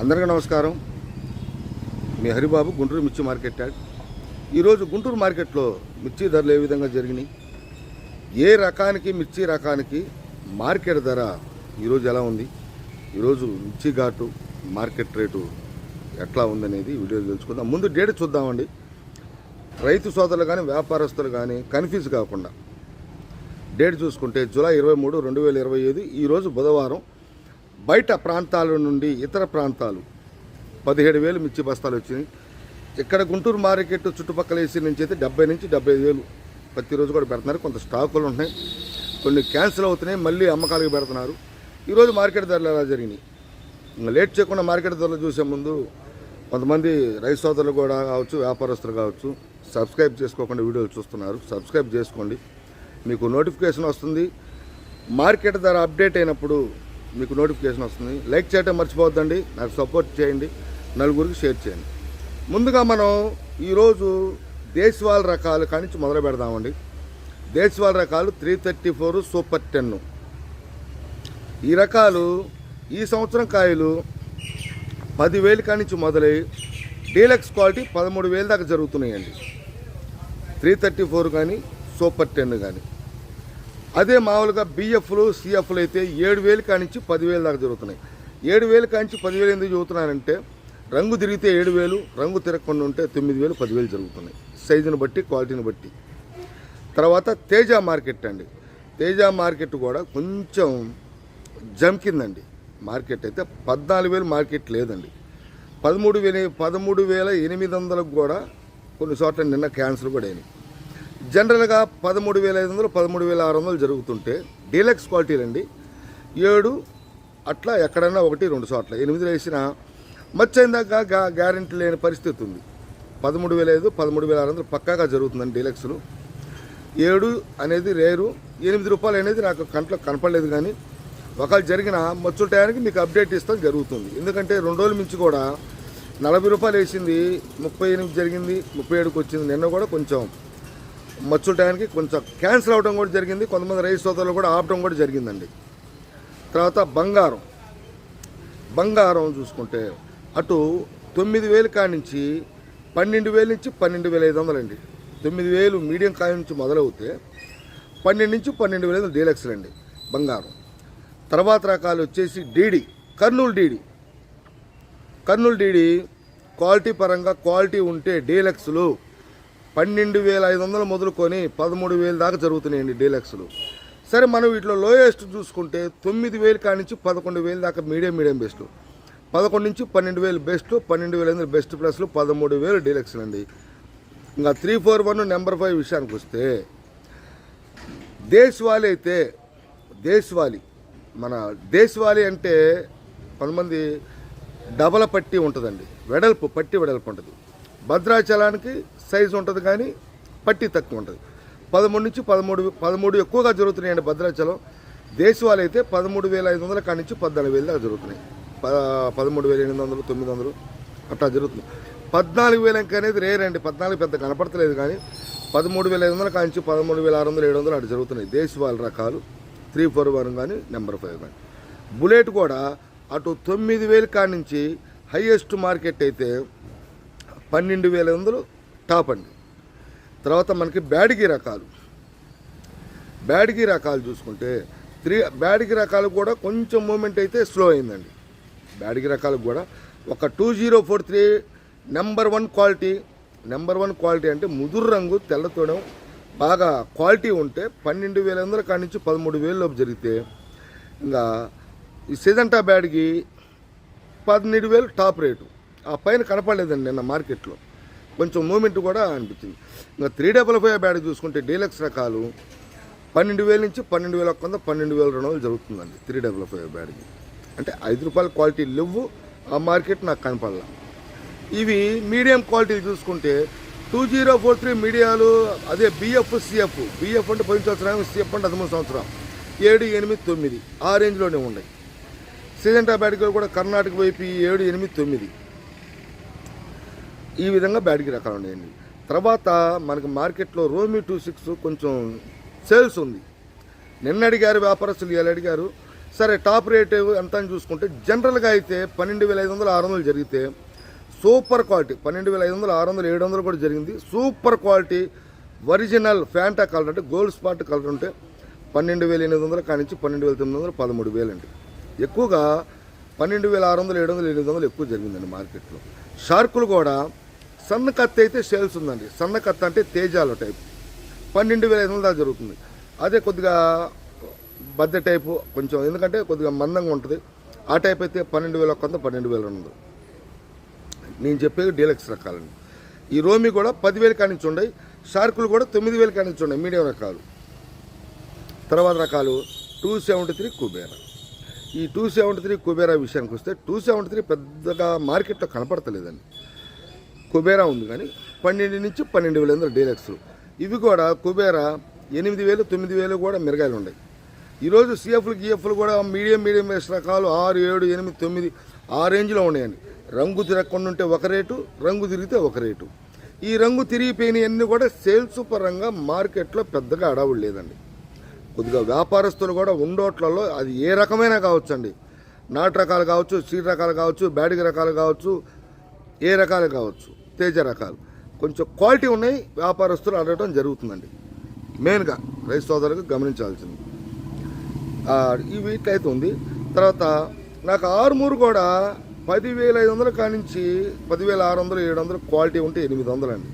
అందరికీ నమస్కారం. మీ హరిబాబు గుంటూరు మిర్చి మార్కెట్ యాడ్. ఈరోజు గుంటూరు మార్కెట్లో మిర్చి ధరలు ఏ విధంగా జరిగినాయి? ఏ రకానికి మిర్చి రకానికి మార్కెట్ ధర ఈరోజు ఎలా ఉంది? ఈరోజు మిర్చి ఘాటు మార్కెట్ రేటు ఎట్లా ఉందనేది వీడియో తెలుసుకుందాం. ముందు డేట్ చూద్దామండి. రైతు సోదరులు కానీ వ్యాపారస్తులు కానీ కన్ఫ్యూజ్ కాకుండా డేట్ చూసుకుంటే జూలై ఇరవై మూడు రెండు వేల ఇరవై ఐదు ఈరోజు బుధవారం బయట ప్రాంతాల నుండి ఇతర ప్రాంతాలు పదిహేడు వేలు మిర్చి బస్తాలు వచ్చినాయి. ఇక్కడ గుంటూరు మార్కెట్ చుట్టుపక్కల వేసి నుంచి అయితే డెబ్బై నుంచి డెబ్బై వేలు ప్రతిరోజు కూడా పెడుతున్నారు. కొంత స్టాకులు ఉన్నాయి కొన్ని క్యాన్సిల్ అవుతున్నాయి. మళ్ళీ అమ్మకాలకు పెడుతున్నారు. ఈరోజు మార్కెట్ ధరలు ఎలా జరిగినాయి? ఇంకా లేట్ చేయకుండా మార్కెట్ ధరలు చూసే ముందు కొంతమంది రైతు సోదరులు కూడా కావచ్చు వ్యాపారస్తులు కావచ్చు సబ్స్క్రైబ్ చేసుకోకుండా వీడియోలు చూస్తున్నారు. సబ్స్క్రైబ్ చేసుకోండి. మీకు నోటిఫికేషన్ వస్తుంది. మార్కెట్ ధర అప్డేట్ అయినప్పుడు మీకు నోటిఫికేషన్ వస్తుంది. లైక్ చేయటం మర్చిపోవద్దండి. నాకు సపోర్ట్ చేయండి. నలుగురికి షేర్ చేయండి. ముందుగా మనం ఈరోజు దేశవాళ రకాలు కానించి మొదలు పెడదామండి. దేశవాళ రకాలు three thirty four super ten ఈ రకాలు ఈ సంవత్సరం కాయలు పదివేలు కానించి మొదలై డీలక్స్ క్వాలిటీ పదమూడు వేల దాకా జరుగుతున్నాయండి. త్రీ థర్టీ ఫోర్ కానీ సూపర్ టెన్ కానీ అదే మామూలుగా బిఎఫ్లు సిఎఫ్లు అయితే ఏడు వేలు కానించి పదివేలు దాకా జరుగుతున్నాయి. ఏడు వేలు కానించి పదివేలు ఎందుకు చదువుతున్నానంటే రంగు తిరిగితే ఏడు వేలు రంగు తిరగకుండా ఉంటే తొమ్మిది వేలు పదివేలు జరుగుతున్నాయి. సైజుని బట్టి క్వాలిటీని బట్టి. తర్వాత తేజ మార్కెట్ అండి. తేజ మార్కెట్ కూడా కొంచెం జంకిందండి. మార్కెట్ అయితే పద్నాలుగు వేలు మార్కెట్ లేదండి. పదమూడు వేల పదమూడు వేల ఎనిమిది వందలకు కూడా కొన్ని చోట్ల నిన్న క్యాన్సిల్ కూడా అయినాయి. జనరల్గా పదమూడు వేల ఐదు వందలు పదమూడు వేల ఆరు వందలు జరుగుతుంటే డీలక్స్ క్వాలిటీలండి. ఏడు అట్లా ఎక్కడైనా ఒకటి రెండు చోట్ల. ఎనిమిది వేసిన మచ్చైందాక గా గ్యారెంటీ లేని పరిస్థితి ఉంది. పదమూడు వేల ఐదు పదమూడు వేల ఆరు వందలు పక్కాగా జరుగుతుందండి డీలక్స్లు. ఏడు అనేది రేరు. ఎనిమిది రూపాయలు అనేది నాకు కంట్లో కనపడలేదు కానీ ఒకవేళ జరిగిన మచ్చు టయానికి మీకు అప్డేట్ ఇస్తాం జరుగుతుంది. ఎందుకంటే రెండు రోజుల మించి కూడా నలభై రూపాయలు వేసింది ముప్పై ఎనిమిది జరిగింది ముప్పై ఏడుకి వచ్చింది. నిన్న కూడా కొంచెం మచ్చుల టయానికి కొంచెం క్యాన్సిల్ అవడం కూడా జరిగింది. కొంతమంది రైతు సోదరులు కూడా ఆపడం కూడా జరిగిందండి. తర్వాత బంగారం. బంగారం చూసుకుంటే అటు తొమ్మిది వేలు కానించి పన్నెండు వేల నుంచి పన్నెండు వేల ఐదు వందలండి తొమ్మిది వేలు మీడియం కాయ నుంచి మొదలవుతే పన్నెండు నుంచి పన్నెండు వేల ఐదు డీలక్స్లు అండి బంగారం. తర్వాత రకాలు వచ్చేసి DD Kurnool DD. Kurnool DD quality పరంగా క్వాలిటీ ఉంటే డీలక్స్లు. పన్నెండు వేల ఐదు వందలు మొదలుకొని పదమూడు వేలు దాకా జరుగుతున్నాయండి డీలక్స్లు. సరే మనం వీటిలో లోయెస్ట్ చూసుకుంటే తొమ్మిది వేలు కానించి పదకొండు వేలు దాకా మీడియం మీడియం బెస్ట్. పదకొండు నుంచి పన్నెండు వేలు బెస్ట్ పన్నెండు వేల ఎనిమిది బెస్ట్ ప్లస్లు పదమూడు వేలు డీలక్స్లు అండి ఇంకా three four one number five విషయానికి వస్తే దేశవాళీ అయితే దేశవాళీ మన దేశవాళీ అంటే కొంతమంది డబల పట్టి ఉంటుందండి వెడల్పు పట్టి వెడల్పు ఉంటుంది. భద్రాచలానికి సైజు ఉంటుంది కానీ పట్టి తక్కువ ఉంటుంది. పదమూడు నుంచి పదమూడు పదమూడు ఎక్కువగా జరుగుతున్నాయండి భద్రాచలం. దేశవాళీ అయితే పదమూడు వేల ఐదు వందల కాడి నుంచి పద్నాలుగు వేల దాకా జరుగుతున్నాయి. ప పదమూడు వేల ఎనిమిది వందలు తొమ్మిది వందలు అట్లా జరుగుతుంది పద్నాలుగు వేల అనేది రేర్ అండి. పద్నాలుగు పెద్ద కనపడతలేదు కానీ పదమూడు వేల ఐదు వందల కాంచి పదమూడు వేల ఆరు వందలు ఏడు వందలు అటు జరుగుతున్నాయి. దేశవాళ రకాలు త్రీ ఫోర్ వన్ కానీ నెంబర్ ఫైవ్ కానీ. బుల్లెట్ కూడా అటు తొమ్మిది వేల కాడి నుంచి హయ్యెస్ట్ మార్కెట్ అయితే పన్నెండు వేల వందలు టాప్ అండి. తర్వాత మనకి బ్యాడ్కి రకాలు. బ్యాడ్కి రకాలు చూసుకుంటే త్రీ బ్యాడ్కి రకాలు కూడా కొంచెం మూమెంట్ అయితే స్లో అయిందండి. బ్యాడ్కి రకాలకు కూడా ఒక two zero four three number one quality number one quality అంటే ముదురు రంగు తెల్లతోడం బాగా క్వాలిటీ ఉంటే పన్నెండు వేల వందల కాడి నుంచి పదమూడు వేలలోపు జరిగితే ఇంకా ఈ సిజంటా బ్యాడ్కి పదిహేడు వేలు టాప్ రేటు. ఆ పైన కనపడలేదండి నిన్న మార్కెట్లో. కొంచెం మూమెంట్ కూడా అనిపించింది. ఇంకా త్రీ డబల్ ఫైవ్ బ్యాడ్ చూసుకుంటే డీలక్స్ రకాలు పన్నెండు వేల నుంచి పన్నెండు వేల ఒక్క వంద పన్నెండు వేల రెండు వందలు జరుగుతుందండి త్రీ డబల్ ఫైవ్ బ్యాడ్కి అంటే ఐదు రూపాయల క్వాలిటీ లేవు ఆ మార్కెట్ నాకు కనపడాల. ఇవి మీడియం క్వాలిటీ చూసుకుంటే టూ జీరో ఫోర్ త్రీ మీడియాలు అదే బిఎఫ్ సిఎఫ్. బిఎఫ్ అంటే పది సంవత్సరం సిఎఫ్ అంటే పదమూడు సంవత్సరం. ఏడు ఎనిమిది తొమ్మిది. ఆ రేంజ్లోనే ఉన్నాయి. సిజెంటా బ్యాడ్కి కూడా కర్ణాటక వైపు ఏడు ఎనిమిది తొమ్మిది. ఈ విధంగా బ్యాడ్కి రకాలు ఉన్నాయండి. తర్వాత మనకి మార్కెట్లో రోమి టూ సిక్స్ కొంచెం సేల్స్ ఉంది. నిన్న అడిగారు వ్యాపారస్తులు ఇలా అడిగారు. సరే టాప్ రేట్ ఎంత అని చూసుకుంటే జనరల్గా అయితే పన్నెండు వేల ఐదు వందలు ఆరు వందలు జరిగితే సూపర్ క్వాలిటీ పన్నెండు వేల ఐదు వందలు ఆరు వందలు ఏడు వందలు కూడా జరిగింది. Super quality original Fanta colour అంటే గోల్డ్ స్పాట్ కలర్ ఉంటే పన్నెండు వేల ఎనిమిది వందలు కానించి పన్నెండు వేల తొమ్మిది వందలు పదమూడు వేలు అండి. ఎక్కువగా పన్నెండు వేల ఆరు వందలు ఏడు వందలు ఎనిమిది వందలు ఎక్కువ జరిగిందండి మార్కెట్లో. షార్కులు కూడా సన్న కత్తి అయితే సేల్స్ ఉందండి. సన్న కత్తి అంటే తేజాల టైప్. పన్నెండు వేల ఐదు వందలు దాకా జరుగుతుంది. అదే కొద్దిగా బద్దె టైపు కొంచెం ఎందుకంటే కొద్దిగా మందంగా ఉంటుంది. ఆ టైప్ అయితే పన్నెండు వేల కొంత పన్నెండు వేల రెండు నేను చెప్పేది డీలక్స్ రకాలండి. ఈ రోమి కూడా పదివేలు కానించి ఉన్నాయి. షార్కులు కూడా తొమ్మిది వేలు కానించి ఉన్నాయి. మీడియం రకాలు. తర్వాత రకాలు టూ సెవెంటీ త్రీ కుబేరా. ఈ టూ సెవెంటీ త్రీ కుబేరా విషయానికి వస్తే టూ సెవెంటీ త్రీ పెద్దగా మార్కెట్లో కనపడతలేదండి. కుబేరా ఉంది కానీ పన్నెండు నుంచి పన్నెండు వేల ఎనిమిది డీలక్స్. ఇవి కూడా కుబేరా ఎనిమిది వేలు తొమ్మిది వేలు కూడా మిరగాయలు ఉన్నాయి. ఈరోజు సిఎఫ్లు గిఎఫ్లు కూడా మీడియం మీడియం వేస్ రకాలు ఆరు ఏడు ఎనిమిది తొమ్మిది ఆ రేంజ్లో ఉన్నాయండి. రంగు తిరగకుండా ఉంటే ఒక రేటు రంగు తిరిగితే ఒక రేటు. ఈ రంగు తిరిగిపోయినవన్నీ కూడా సేల్స్ పరంగా మార్కెట్లో పెద్దగా అడవులు లేదండి. కొద్దిగా వ్యాపారస్తులు కూడా ఉండోట్లలో అది ఏ రకమైనా కావచ్చండి. నాటు రకాలు కావచ్చు సీడ్ రకాలు కావచ్చు బ్యాడిగ రకాలు కావచ్చు ఏ రకాలు కావచ్చు. తేజ రకాలు. కొంచెం క్వాలిటీ ఉన్నాయి వ్యాపారస్తులు అడగడం జరుగుతుందండి. మెయిన్గా రైతు సోదరులకు గమనించాల్సింది. ఈ వీటిలో అయితే ఉంది. తర్వాత నాకు ఆరుమూరు కూడా పదివేల ఐదు వందల కానించి పదివేల ఆరు వందలు ఏడు వందలు క్వాలిటీ ఉంటే ఎనిమిది వందలు అండి.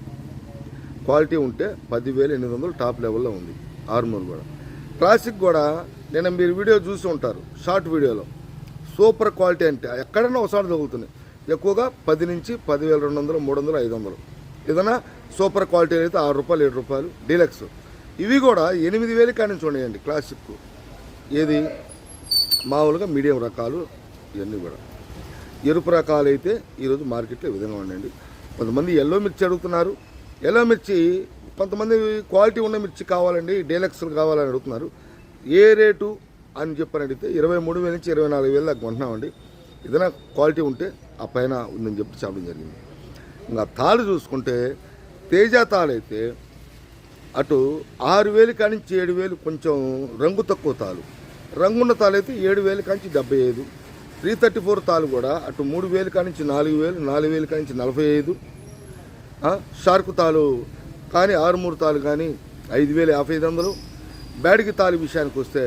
క్వాలిటీ ఉంటే పదివేల ఎనిమిది వందలు టాప్ లెవెల్లో ఉంది ఆరుమూరు కూడా. క్లాసిక్ కూడా నేను మీరు వీడియో చూసి ఉంటారు షార్ట్ వీడియోలో. సూపర్ క్వాలిటీ అంటే ఎక్కడైనా ఒకసారి తగులుతున్నాయి ఎక్కువగా పది నుంచి పదివేల రెండు వందలు మూడు వందలు ఐదు వందలు. ఏదైనా సూపర్ క్వాలిటీ అయితే ఆరు రూపాయలు ఏడు రూపాయలు. డీలక్స్. ఇవి కూడా ఎనిమిది వేలు నుంచి ఉన్నాయండి క్లాసిక్. ఏది? మామూలుగా మీడియం రకాలు ఇవన్నీ కూడా. ఎరుపు రకాలు అయితే ఈరోజు మార్కెట్లో విధంగా ఉండండి కొంతమంది ఎల్లో మిర్చి అడుగుతున్నారు. ఎల్లో మిర్చి కొంతమంది క్వాలిటీ ఉన్న మిర్చి కావాలండి డీలక్స్ కావాలని అడుగుతున్నారు. ఏ రేటు అని చెప్పని అడిగితే ఇరవై మూడు వేల నుంచి ఇరవై నాలుగు వేలు దాకా కొంటున్నామండి. ఏదైనా క్వాలిటీ ఉంటే ఆ పైన ఉందని చెప్పి చెప్పడం జరిగింది. ఇంకా తాళ్ళు చూసుకుంటే తేజ తాళైతే అటు ఆరు వేలు కానించి ఏడు వేలు కొంచెం రంగు తక్కువ తాలు. రంగున్న తాలు అయితే ఏడు వేలు కానించి డెబ్బై ఐదు. త్రీ థర్టీ ఫోర్ తాలు కూడా అటు మూడు వేలు కానించి నాలుగు వేలు నాలుగు వేలు కానించి నలభై ఐదు. షార్క్ తాలు కానీ ఆరు మూడు తాలు కానీ ఐదు వేలు యాభై ఐదు వందలు. బ్యాడికి తాలు విషయానికి వస్తే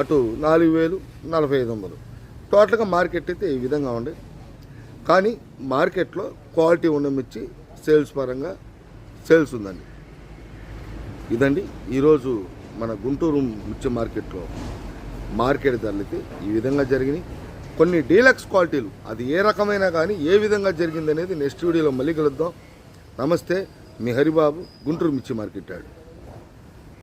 అటు నాలుగు వేలు నలభై ఐదు వందలు. టోటల్గా మార్కెట్ అయితే ఈ విధంగా ఉండే కానీ మార్కెట్లో క్వాలిటీ ఉన్న మిర్చి సేల్స్ పరంగా సేల్స్ ఉందండి. ఇదండి ఈరోజు మన గుంటూరు మిర్చి మార్కెట్లో మార్కెట్ ధరలైతే ఈ విధంగా జరిగినాయి. కొన్ని డీలక్స్ క్వాలిటీలు అది ఏ రకమైనా కానీ ఏ విధంగా జరిగింది అనేది నెక్స్ట్ వీడియోలో మళ్ళీ కలుద్దాం. నమస్తే మీ హరిబాబు గుంటూరు మిర్చి మార్కెట్ ఆడు